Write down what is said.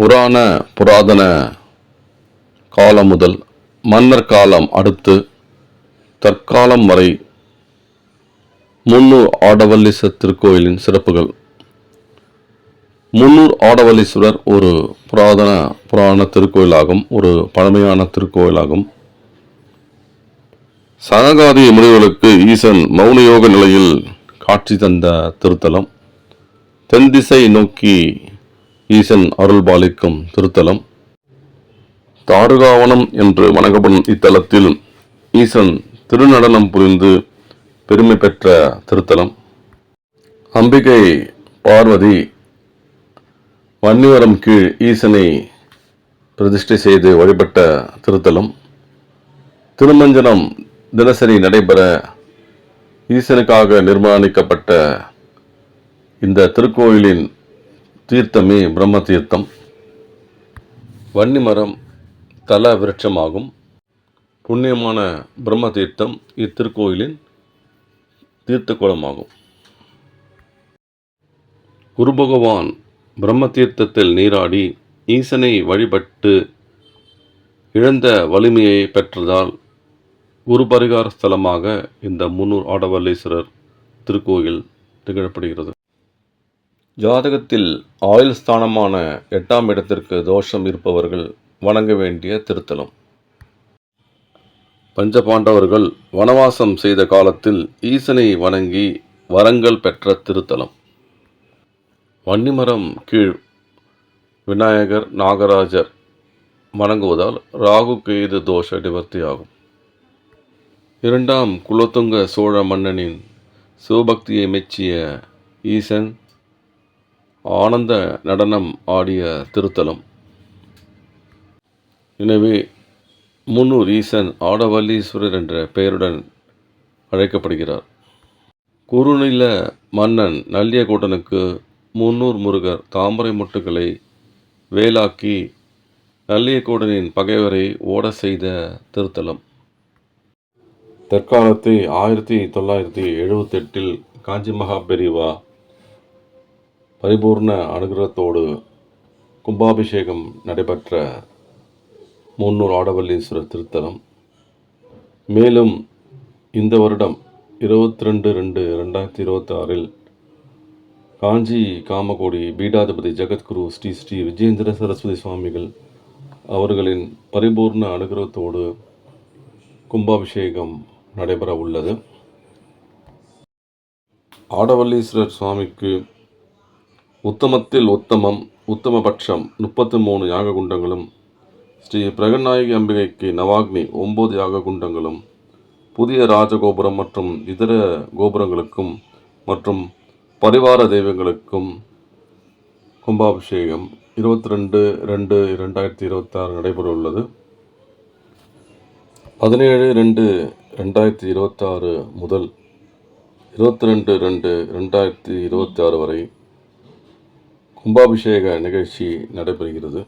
புராண புராதன காலம் முதல் மன்னர் காலம் அடுத்து தற்காலம் வரை முன்னூர் ஆடவல்லீஸ்வரர் திருக்கோயிலின் சிறப்புகள். முன்னூர் ஆடவல்லீஸ்வரர் ஒரு புராதன புராண திருக்கோயிலாகும் ஒரு பழமையான திருக்கோயிலாகும். சனகாதி முனிவர்களுக்கு ஈசன் மௌனயோக நிலையில் காட்சி தந்த திருத்தலம். தென் திசை நோக்கி ஈசன் அருள் பாலிக்கும் திருத்தலம். தாருகாவனம் என்று வணங்கப்படும் இத்தலத்தில் ஈசன் திருநடனம் புரிந்து பெருமை பெற்ற திருத்தலம். அம்பிகை பார்வதி வன்னிவரம் கீழ் ஈசனை பிரதிஷ்டை செய்து வழிபட்ட திருத்தலம். திருமஞ்சனம் தினசரி நடைபெற ஈசனுக்காக நிர்மாணிக்கப்பட்ட இந்த திருக்கோயிலின் தீர்த்தமே பிரம்ம தீர்த்தம் வன்னிமரம் தல விருட்சமாகும் புண்ணியமான பிரம்ம தீர்த்தம் இத்திருக்கோயிலின் தீர்த்த குளமாகும் குரு பகவான் பிரம்ம தீர்த்தத்தில் நீராடி ஈசனை வழிபட்டு இழந்த வலிமையை பெற்றதால் குரு பரிகார ஸ்தலமாக இந்த முன்னூர் ஆடவல்லீஸ்வரர் திருக்கோயில் திகழப்படுகிறது. ஜாதகத்தில் ஆயுள் ஸ்தானமான எட்டாம் இடத்திற்கு தோஷம் இருப்பவர்கள் வணங்க வேண்டிய திருத்தலம். பஞ்சபாண்டவர்கள் வனவாசம் செய்த காலத்தில் ஈசனை வணங்கி வரங்கள் பெற்ற திருத்தலம். வன்னிமரம் கீழ் விநாயகர் நாகராஜர் வணங்குவதால் ராகு கேது தோஷ நிவர்த்தியாகும் இரண்டாம் குலோத்துங்க சோழ மன்னனின் சிவபக்தியை மெச்சிய ஈசன் ஆனந்த நடனம் ஆடிய திருத்தலம். எனவே முன்னூர் ஈசன் ஆடவல்லீஸ்வரர் என்ற பெயருடன் அழைக்கப்படுகிறார். குறுநில மன்னன் நல்லியகோட்டனுக்கு முன்னூர் முருகர் தாமரை முட்டுகளை வேலாக்கி நல்லியகோடனின் பகைவரை ஓட செய்த திருத்தலம். தற்காலத்தை ஆயிரத்தி தொள்ளாயிரத்தி எழுபத்தெட்டில் காஞ்சி மகா பெரிவா பரிபூர்ண அனுகிரகத்தோடு கும்பாபிஷேகம் நடைபெற்ற முன்னூர் ஆடவல்லீஸ்வரர் திருத்தலம். மேலும் இந்த வருடம் இருபத்தி ரெண்டு ரெண்டு ரெண்டாயிரத்தி இருபத்தி ஆறில் காஞ்சி காமகோடி பீடாதிபதி ஜெகத்குரு ஸ்ரீ ஸ்ரீ விஜயேந்திர சரஸ்வதி சுவாமிகள் அவர்களின் பரிபூர்ண அனுகிரகத்தோடு கும்பாபிஷேகம் நடைபெற உள்ளது ஆடவல்லீஸ்வரர் சுவாமிக்கு உத்தமத்தில் உத்தமம் உத்தமபட்சம் முப்பத்தி மூணு யாக குண்டங்களும் ஸ்ரீ பிரகநாயகி அம்பிகைக்கு நவாக்னி ஒம்பது யாக குண்டங்களும் புதிய ராஜகோபுரம் மற்றும் இதர கோபுரங்களுக்கும் மற்றும் பரிவார தெய்வங்களுக்கும் கும்பாபிஷேகம் இருபத்தி ரெண்டு ரெண்டு ரெண்டாயிரத்தி இருபத்தாறு நடைபெற உள்ளது. பதினேழு ரெண்டு ரெண்டாயிரத்தி இருபத்தாறு முதல் இருபத்தி ரெண்டு ரெண்டு ரெண்டாயிரத்தி இருபத்தி ஆறு வரை கும்பாபிஷேக நிகழ்ச்சி நடைபெறுகிறது.